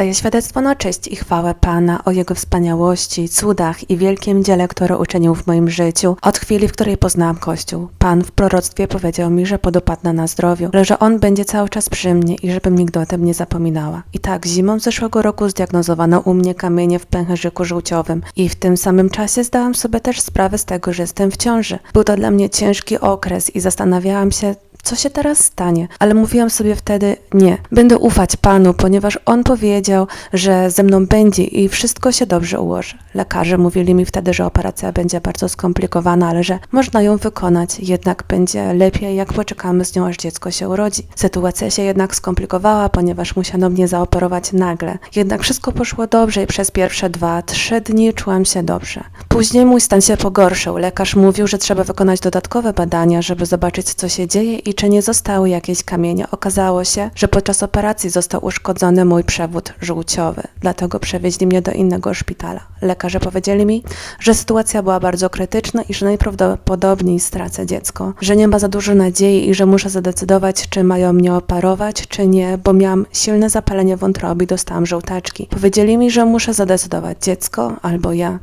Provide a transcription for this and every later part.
Daję świadectwo na cześć i chwałę Pana o Jego wspaniałości, cudach i wielkim dziele, które uczynił w moim życiu. Od chwili, w której poznałam Kościół, Pan w proroctwie powiedział mi, że podopadnę na zdrowiu, ale że On będzie cały czas przy mnie i żebym nigdy o tym nie zapominała. I tak, zimą zeszłego roku zdiagnozowano u mnie kamienie w pęcherzyku żółciowym i w tym samym czasie zdałam sobie też sprawę z tego, że jestem w ciąży. Był to dla mnie ciężki okres i zastanawiałam się, co się teraz stanie? Ale mówiłam sobie wtedy, nie, będę ufać Panu, ponieważ On powiedział, że ze mną będzie i wszystko się dobrze ułoży. Lekarze mówili mi wtedy, że operacja będzie bardzo skomplikowana, ale że można ją wykonać, jednak będzie lepiej, jak poczekamy z nią, aż dziecko się urodzi. Sytuacja się jednak skomplikowała, ponieważ musiano mnie zaoperować nagle. Jednak wszystko poszło dobrze i przez pierwsze dwa, trzy dni czułam się dobrze. Później mój stan się pogorszył. Lekarz mówił, że trzeba wykonać dodatkowe badania, żeby zobaczyć, co się dzieje i czy nie zostały jakieś kamienie. Okazało się, że podczas operacji został uszkodzony mój przewód żółciowy, dlatego przewieźli mnie do innego szpitala. Lekarze powiedzieli mi, że sytuacja była bardzo krytyczna i że najprawdopodobniej stracę dziecko, że nie ma za dużo nadziei i że muszę zadecydować, czy mają mnie operować, czy nie, bo miałam silne zapalenie wątroby i dostałam żółtaczki. Powiedzieli mi, że muszę zadecydować dziecko albo ja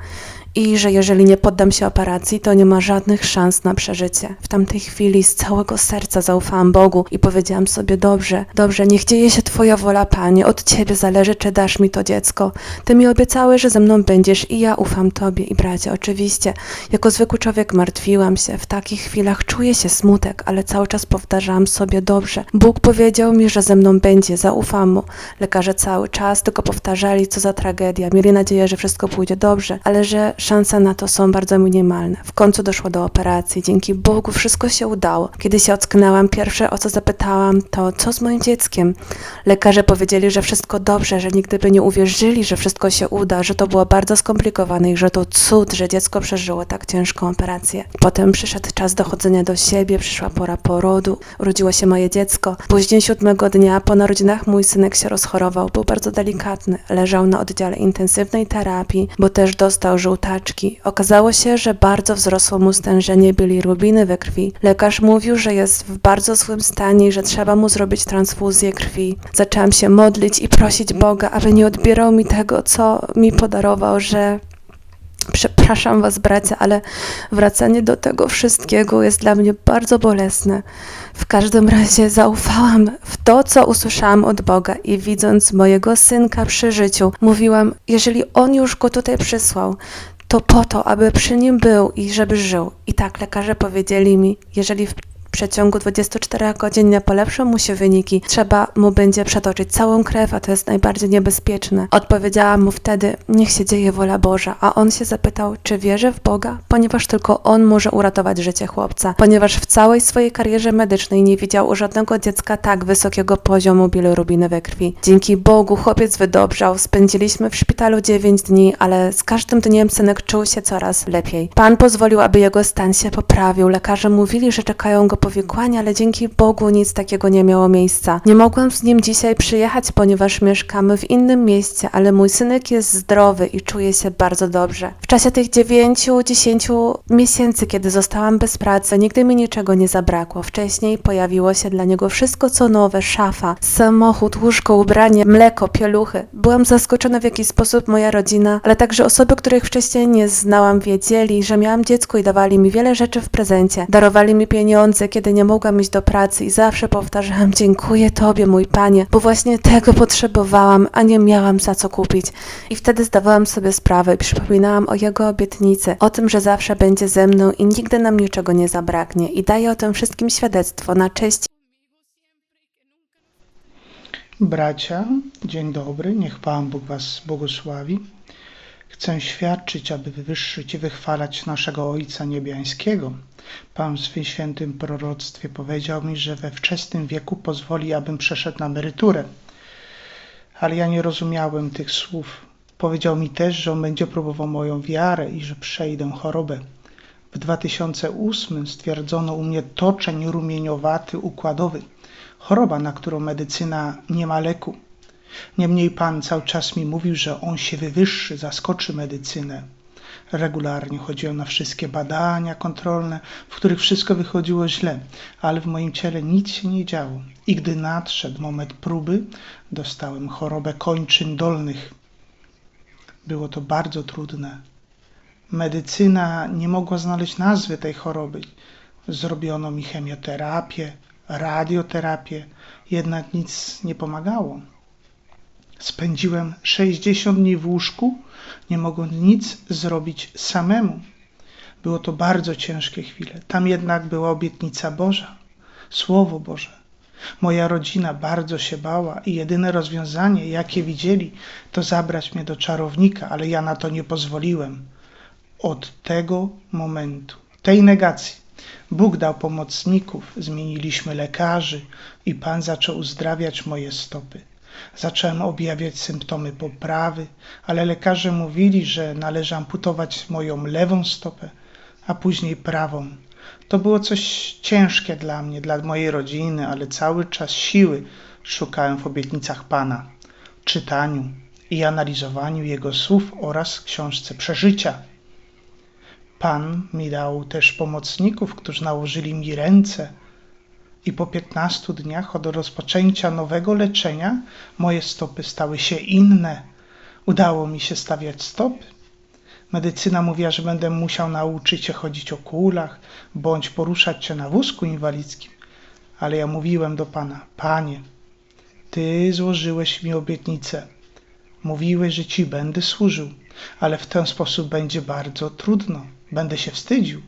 i że jeżeli nie poddam się operacji, to nie ma żadnych szans na przeżycie. W tamtej chwili z całego serca zaufałam Bogu i powiedziałam sobie: Dobrze, dobrze, niech dzieje się Twoja wola, Panie. Od Ciebie zależy, czy dasz mi to dziecko. Ty mi obiecałeś, że ze mną będziesz i ja ufam Tobie. I bracie, oczywiście, jako zwykły człowiek martwiłam się. W takich chwilach czuję się smutek, ale cały czas powtarzałam sobie: Dobrze. Bóg powiedział mi, że ze mną będzie, zaufam mu. Lekarze cały czas tylko powtarzali, co za tragedia. Mieli nadzieję, że wszystko pójdzie dobrze, ale że szanse na to są bardzo minimalne. W końcu doszło do operacji. Dzięki Bogu wszystko się udało. Kiedy się ocknęłam, pierwsze o co zapytałam, to co z moim dzieckiem? Lekarze powiedzieli, że wszystko dobrze, że nigdy by nie uwierzyli, że wszystko się uda, że to było bardzo skomplikowane i że to cud, że dziecko przeżyło tak ciężką operację. Potem przyszedł czas dochodzenia do siebie, przyszła pora porodu, urodziło się moje dziecko. Później siódmego dnia po narodzinach mój synek się rozchorował, był bardzo delikatny. Leżał na oddziale intensywnej terapii, bo też dostał Okazało się, że bardzo wzrosło mu stężenie bilirubiny we krwi. Lekarz mówił, że jest w bardzo złym stanie i że trzeba mu zrobić transfuzję krwi. Zaczęłam się modlić i prosić Boga, aby nie odbierał mi tego, co mi podarował, że Przepraszam Was, bracia, ale wracanie do tego wszystkiego jest dla mnie bardzo bolesne. W każdym razie zaufałam w to, co usłyszałam od Boga i widząc mojego synka przy życiu, mówiłam: Jeżeli on już go tutaj przysłał, to po to, aby przy nim był i żeby żył. I tak lekarze powiedzieli mi, jeżeli przeciągu 24 godzin nie polepszą mu się wyniki, trzeba mu będzie przetoczyć całą krew, a to jest najbardziej niebezpieczne. Odpowiedziałam mu wtedy, niech się dzieje wola Boża, a on się zapytał, czy wierzę w Boga, ponieważ tylko on może uratować życie chłopca, ponieważ w całej swojej karierze medycznej nie widział u żadnego dziecka tak wysokiego poziomu bilirubiny we krwi. Dzięki Bogu chłopiec wydobrzał, spędziliśmy w szpitalu 9 dni, ale z każdym dniem synek czuł się coraz lepiej. Pan pozwolił, aby jego stan się poprawił. Lekarze mówili, że czekają go powikłania, ale dzięki Bogu nic takiego nie miało miejsca. Nie mogłam z nim dzisiaj przyjechać, ponieważ mieszkamy w innym mieście, ale mój synek jest zdrowy i czuje się bardzo dobrze. W czasie tych 9-10 miesięcy, kiedy zostałam bez pracy, nigdy mi niczego nie zabrakło. Wcześniej pojawiło się dla niego wszystko co nowe, szafa, samochód, łóżko, ubranie, mleko, pieluchy. Byłam zaskoczona w jaki sposób moja rodzina, ale także osoby, których wcześniej nie znałam, wiedzieli, że miałam dziecko i dawali mi wiele rzeczy w prezencie. Darowali mi pieniądze, kiedy nie mogłam iść do pracy i zawsze powtarzałam: Dziękuję Tobie, mój Panie, bo właśnie tego potrzebowałam, a nie miałam za co kupić. I wtedy zdawałam sobie sprawę i przypominałam o Jego obietnicy, o tym, że zawsze będzie ze mną i nigdy nam niczego nie zabraknie. I daję o tym wszystkim świadectwo na cześć Bracia, dzień dobry, niech Pan Bóg Was błogosławi. Chcę świadczyć, aby wywyższyć i wychwalać naszego Ojca Niebiańskiego. Pan w swym świętym proroctwie powiedział mi, że we wczesnym wieku pozwoli, abym przeszedł na emeryturę. Ale ja nie rozumiałem tych słów. Powiedział mi też, że on będzie próbował moją wiarę i że przejdę chorobę. W 2008 stwierdzono u mnie toczeń rumieniowaty układowy, choroba, na którą medycyna nie ma leku. Niemniej Pan cały czas mi mówił, że On się wywyższy, zaskoczy medycynę. Regularnie chodziłem na wszystkie badania kontrolne, w których wszystko wychodziło źle, ale w moim ciele nic się nie działo. I gdy nadszedł moment próby, dostałem chorobę kończyn dolnych. Było to bardzo trudne. Medycyna nie mogła znaleźć nazwy tej choroby. Zrobiono mi chemioterapię, radioterapię, jednak nic nie pomagało. Spędziłem 60 dni w łóżku, nie mogąc nic zrobić samemu. Było to bardzo ciężkie chwile. Tam jednak była obietnica Boża, Słowo Boże. Moja rodzina bardzo się bała i jedyne rozwiązanie, jakie widzieli, to zabrać mnie do czarownika, ale ja na to nie pozwoliłem. Od tego momentu, tej negacji, Bóg dał pomocników, zmieniliśmy lekarzy i Pan zaczął uzdrawiać moje stopy. Zacząłem objawiać symptomy poprawy, ale lekarze mówili, że należy amputować moją lewą stopę, a później prawą. To było coś ciężkie dla mnie, dla mojej rodziny, ale cały czas siły szukałem w obietnicach Pana, czytaniu i analizowaniu Jego słów oraz książce przeżycia. Pan mi dał też pomocników, którzy nałożyli mi ręce, i po 15 dniach od rozpoczęcia nowego leczenia moje stopy stały się inne. Udało mi się stawiać stopy. Medycyna mówiła, że będę musiał nauczyć się chodzić o kulach bądź poruszać się na wózku inwalidzkim. Ale ja mówiłem do Pana: Panie, Ty złożyłeś mi obietnicę. Mówiłeś, że Ci będę służył, ale w ten sposób będzie bardzo trudno. Będę się wstydził.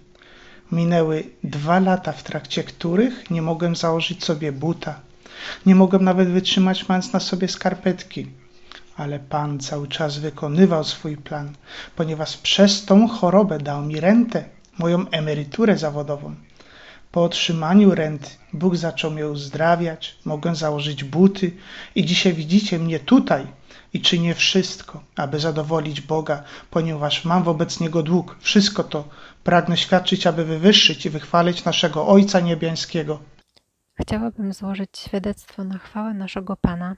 Minęły dwa lata, w trakcie których nie mogłem założyć sobie buta. Nie mogłem nawet wytrzymać, mając na sobie skarpetki. Ale Pan cały czas wykonywał swój plan, ponieważ przez tą chorobę dał mi rentę, moją emeryturę zawodową. Po otrzymaniu renty Bóg zaczął mnie uzdrawiać, mogłem założyć buty i dzisiaj widzicie mnie tutaj i czynię wszystko, aby zadowolić Boga, ponieważ mam wobec Niego dług. Wszystko to pragnę świadczyć, aby wywyższyć i wychwalić naszego Ojca Niebiańskiego. Chciałabym złożyć świadectwo na chwałę naszego Pana.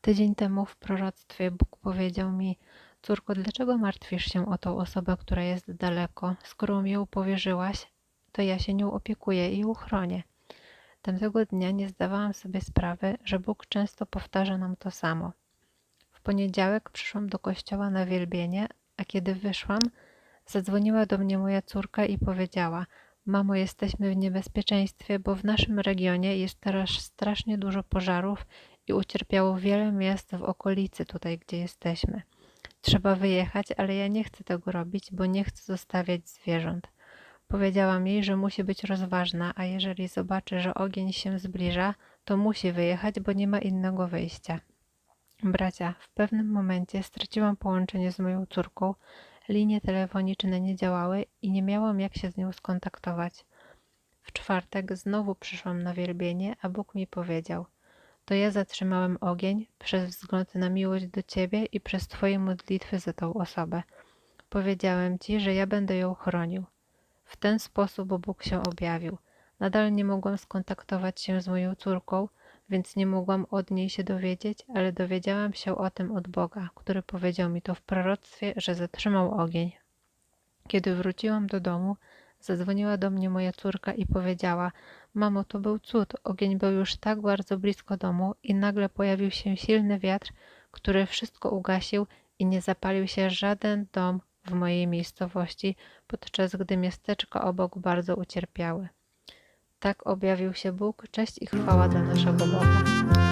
Tydzień temu w proroctwie Bóg powiedział mi: Córko, dlaczego martwisz się o tą osobę, która jest daleko? Skoro mi ją powierzyłaś, to ja się nią opiekuję i uchronię. Tamtego dnia nie zdawałam sobie sprawy, że Bóg często powtarza nam to samo. Poniedziałek przyszłam do kościoła na wielbienie, a kiedy wyszłam, zadzwoniła do mnie moja córka i powiedziała: Mamo, jesteśmy w niebezpieczeństwie, bo w naszym regionie jest teraz strasznie dużo pożarów i ucierpiało wiele miast w okolicy tutaj, gdzie jesteśmy. Trzeba wyjechać, ale ja nie chcę tego robić, bo nie chcę zostawiać zwierząt. Powiedziałam jej, że musi być rozważna, a jeżeli zobaczy, że ogień się zbliża, to musi wyjechać, bo nie ma innego wyjścia. Bracia, w pewnym momencie straciłam połączenie z moją córką, linie telefoniczne nie działały i nie miałam jak się z nią skontaktować. W czwartek znowu przyszłam na wielbienie, a Bóg mi powiedział: To ja zatrzymałem ogień przez wzgląd na miłość do ciebie i przez twoje modlitwy za tą osobę. Powiedziałem ci, że ja będę ją chronił. W ten sposób Bóg się objawił. Nadal nie mogłam skontaktować się z moją córką, więc nie mogłam od niej się dowiedzieć, ale dowiedziałam się o tym od Boga, który powiedział mi to w proroctwie, że zatrzymał ogień. Kiedy wróciłam do domu, zadzwoniła do mnie moja córka i powiedziała: Mamo, to był cud. Ogień był już tak bardzo blisko domu i nagle pojawił się silny wiatr, który wszystko ugasił i nie zapalił się żaden dom w mojej miejscowości, podczas gdy miasteczka obok bardzo ucierpiały. Tak objawił się Bóg, cześć i chwała dla naszego Boga.